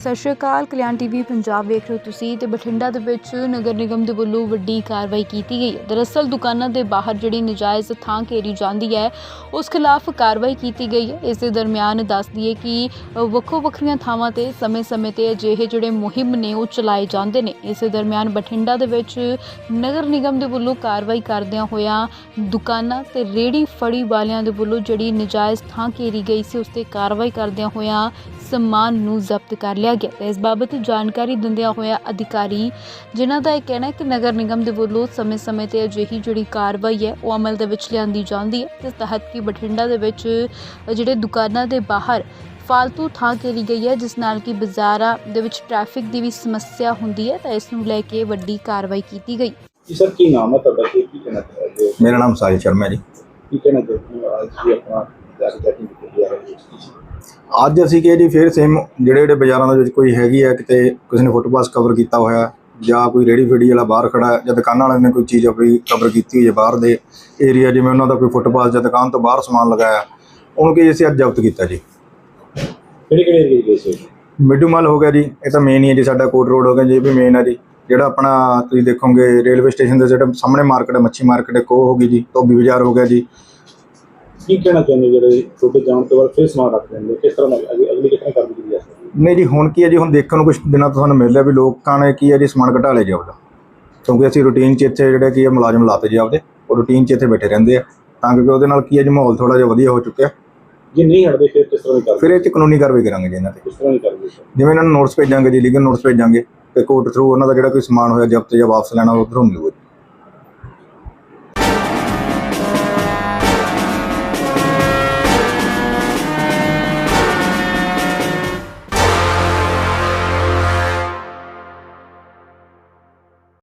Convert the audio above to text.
ਸਤਿ ਸ਼੍ਰੀ ਅਕਾਲ, ਕਲਿਆਣ ਟੀਵੀ ਪੰਜਾਬ ਵੇਖ ਰਹੇ ਹੋ ਤੁਸੀਂ ਤੇ ਬਠਿੰਡਾ ਦੇ ਵਿੱਚ ਨਗਰ ਨਿਗਮ ਦੇ ਵੱਲੋਂ ਵੱਡੀ ਕਾਰਵਾਈ ਕੀਤੀ ਗਈ ਹੈ। ਦਰਅਸਲ ਦੁਕਾਨਾਂ ਦੇ ਬਾਹਰ ਜਿਹੜੀ ਨਜਾਇਜ਼ ਥਾਂ ਘੇਰੀ ਜਾਂਦੀ ਹੈ, ਉਸ ਖਿਲਾਫ ਕਾਰਵਾਈ ਕੀਤੀ ਗਈ ਹੈ। ਇਸ ਦੇ ਦਰਮਿਆਨ ਦੱਸ ਦਈਏ ਕਿ ਵੱਖੋ ਵੱਖਰੀਆਂ ਥਾਵਾਂ ਤੇ ਸਮੇਂ-ਸਮੇਂ ਤੇ ਅਜਿਹੇ ਜਿਹੜੇ ਮੁਹਿੰਮ ਨੇ, ਉਹ ਚਲਾਏ ਜਾਂਦੇ ਨੇ। ਇਸ ਦੇ ਦਰਮਿਆਨ ਬਠਿੰਡਾ ਦੇ ਵਿੱਚ ਨਗਰ ਨਿਗਮ ਦੇ ਵੱਲੋਂ ਕਾਰਵਾਈ ਕਰਦਿਆਂ ਹੋਇਆਂ ਦੁਕਾਨਾਂ ਤੇ ਰੇੜੀ ਫੜੀ ਵਾਲਿਆਂ ਦੇ ਵੱਲੋਂ ਜਿਹੜੀ ਨਜਾਇਜ਼ ਥਾਂ ਘੇਰੀ ਗਈ ਸੀ, ਉਸ ਤੇ ਕਾਰਵਾਈ ਕਰਦਿਆਂ ਹੋਇਆਂ ਸਮਾਨ ਨੂੰ ਜ਼ਬਤ ਕਰ ਲਿਆ ਗਿਆ। ਤੇ ਇਸ ਬਾਬਤ ਜਾਣਕਾਰੀ ਦਿੰਦਿਆਂ ਹੋਇਆ ਅਧਿਕਾਰੀ ਜਿਨ੍ਹਾਂ ਦਾ ਇਹ ਕਹਿਣਾ ਹੈ ਕਿ ਨਗਰ ਨਿਗਮ ਦੇ ਵੱਲੋਂ ਸਮੇਂ-ਸਮੇਂ ਤੇ ਅਜਿਹੀ ਜਿਹੜੀ ਕਾਰਵਾਈ ਹੈ ਉਹ ਅਮਲ ਦੇ ਵਿੱਚ ਲਿਆਂਦੀ ਜਾਂਦੀ ਹੈ। ਜਿਸ ਤਹਿਤ ਕਿ ਬਠਿੰਡਾ ਦੇ ਵਿੱਚ ਜਿਹੜੇ ਦੁਕਾਨਾਂ ਦੇ ਬਾਹਰ ਫਾਲਤੂ ਥਾਂ ਘੇਰੀ ਗਈ ਹੈ ਜਿਸ ਨਾਲ ਕਿ ਬਾਜ਼ਾਰਾਂ ਦੇ ਵਿੱਚ ਟ੍ਰੈਫਿਕ ਦੀ ਵੀ ਸਮੱਸਿਆ ਹੁੰਦੀ ਹੈ ਤਾਂ ਇਸ ਨੂੰ ਲੈ ਕੇ ਵੱਡੀ ਕਾਰਵਾਈ ਕੀਤੀ ਗਈ। ਜੀ ਸਰ ਕੀ ਨਾਮ ਹੈ ਤੁਹਾਡਾ? ਤੇ ਕੀ ਕਹਿਣਾ ਚਾਹੁੰਦੇ ਹੋ ਮੇਰਾ ਨਾਮ ਸਾਹਿਲ ਸ਼ਰਮਾ ਹੈ ਜੀ। ਕੀ ਕਹਿਣਾ ਚਾਹੁੰਦੇ ਹੋ ਅੱਜ ਵੀ ਆਪਣਾ ਜਾਰੀ ਚੈਕਿੰਗ ਕੀਤੀ ਜਾ ਰਹੀ ਹੈ ਅੱਜ ਅਸੀਂ ਕਿ ਜੀ ਫਿਰ ਸੇਮ ਜਿਹੜੇ ਜਿਹੜੇ ਬਾਜ਼ਾਰਾਂ ਦੇ ਵਿੱਚ ਕੋਈ ਹੈਗੀ ਆ ਕਿਤੇ ਕਿਸੇ ਨੇ ਫੁੱਟਪਾਥ ਕਵਰ ਕੀਤਾ ਹੋਇਆ ਜਾਂ ਕੋਈ ਰੇੜੀ ਫੇੜੀ ਵਾਲਾ ਬਾਹਰ ਖੜਾ ਹੈ, ਜਾਂ ਦੁਕਾਨਾਂ ਵਾਲਿਆਂ ਨੇ ਕੋਈ ਚੀਜ਼ ਆਪਣੀ ਕਵਰ ਕੀਤੀ ਹੋਈ ਹੈ ਬਾਹਰ ਦੇ ਏਰੀਆ ਜਿਵੇਂ ਉਹਨਾਂ ਦਾ ਕੋਈ ਫੁੱਟਪਾਥ ਜਾਂ ਦੁਕਾਨ ਤੋਂ ਬਾਹਰ ਸਮਾਨ ਲਗਾਇਆ ਉਹਨੂੰ ਕਿ ਅਸੀਂ ਅੱਜ ਜ਼ਬਤ ਕੀਤਾ ਜੀ। ਕਿਹੜੇ ਕਿਹੜੇ ਏਰੀਏ ਗਏ ਸੀ ਮਿੱਡੂ ਮਲ ਹੋ ਗਿਆ ਜੀ ਇਹ ਤਾਂ ਮੇਨ ਹੀ ਹੈ ਜੀ ਸਾਡਾ ਕੋਟ ਰੋਡ ਹੋ ਗਿਆ ਜੀ ਇਹ ਵੀ ਮੇਨ ਹੈ ਜੀ। ਜਿਹੜਾ ਆਪਣਾ ਤੁਸੀਂ ਦੇਖੋਗੇ ਰੇਲਵੇ ਸਟੇਸ਼ਨ ਦੇ ਜਿਹੜੇ ਸਾਹਮਣੇ ਮਾਰਕੀਟ ਹੈ ਮੱਛੀ ਮਾਰਕੀਟ ਇੱਕ ਉਹ ਹੋ ਗਈ ਜੀ ਧੋਬੀ ਬਾਜ਼ਾਰ ਹੋ ਗਿਆ ਜੀ। ਕੀ ਕਹਿਣਾ ਚਾਹੁੰਦੇ ਹੋ ਜਿਹੜੇ ਛੋਟੇ ਜਾਣ ਤੋਂ ਬਾਅਦ ਫਿਰ ਸਮਾਨ ਰੱਖ ਲੈਂਦੇ ਕਿਸ ਤਰ੍ਹਾਂ ਨਾਲ ਅਗਲੀ ਅਗਲੀ ਕਿਸ ਤਰ੍ਹਾਂ ਜਾ ਸਕਦੀ ਹੈ ਨਹੀਂ ਜੀ ਹੁਣ ਕੀ ਹੈ ਜੀ ਹੁਣ ਦੇਖਣ ਨੂੰ ਕੁਝ ਦਿਨਾਂ ਤੋਂ ਸਾਨੂੰ ਮਿਲ ਰਿਹਾ ਵੀ ਲੋਕਾਂ ਨੇ ਕੀ ਹੈ ਜੀ ਸਮਾਨ ਘਟਾ ਲਿਆ ਜੀ ਆਪਦਾ। ਕਿਉਂਕਿ ਅਸੀਂ ਰੂਟੀਨ 'ਚ ਇੱਥੇ ਜਿਹੜੇ ਕੀ ਹੈ ਮੁਲਾਜ਼ਮ ਲਾਤੇ ਜੀ ਆਪਦੇ। ਉਹ ਰੂਟੀਨ 'ਚ ਇੱਥੇ ਬੈਠੇ ਰਹਿੰਦੇ ਆ। ਤਾਂ ਕਿ ਉਹਦੇ ਨਾਲ ਕੀ ਹੈ ਜੀ ਮਾਹੌਲ ਥੋੜਾ ਜਿਹਾ ਵਧੀਆ ਹੋ ਚੁੱਕਿਆ। ਜੇ ਨਹੀਂ ਹਟਦੇ ਫਿਰ ਕਿਸ ਤਰ੍ਹਾਂ ਦੀ ਕਾਰਵਾਈ ਫਿਰ ਇਹ 'ਚ ਕਾਨੂੰਨੀ ਕਾਰਵਾਈ ਕਰਾਂਗੇ ਜੀ ਇਹਨਾਂ ਤੇ। ਕਿਸ ਤਰ੍ਹਾਂ ਦੀ ਕਾਰਵਾਈ ਜਿਵੇਂ ਇਹਨਾਂ ਨੂੰ ਨੋਟਿਸ ਭੇਜਾਂਗੇ ਜੀ ਲੀਗਲ ਨੋਟਿਸ ਭੇਜਾਂਗੇ ਤੇ ਕੋਰਟ ਥਰੂ ਉਹਨਾਂ ਦਾ ਜਿਹੜਾ ਕੋਈ ਸਮਾਨ ਹੋਇਆ ਜ਼ਬਤ ਜਾਂ ਵਾਪਸ ਲੈਣਾ ਉਹ ਉਧਰੋਂ ਮਿਲੂਗਾ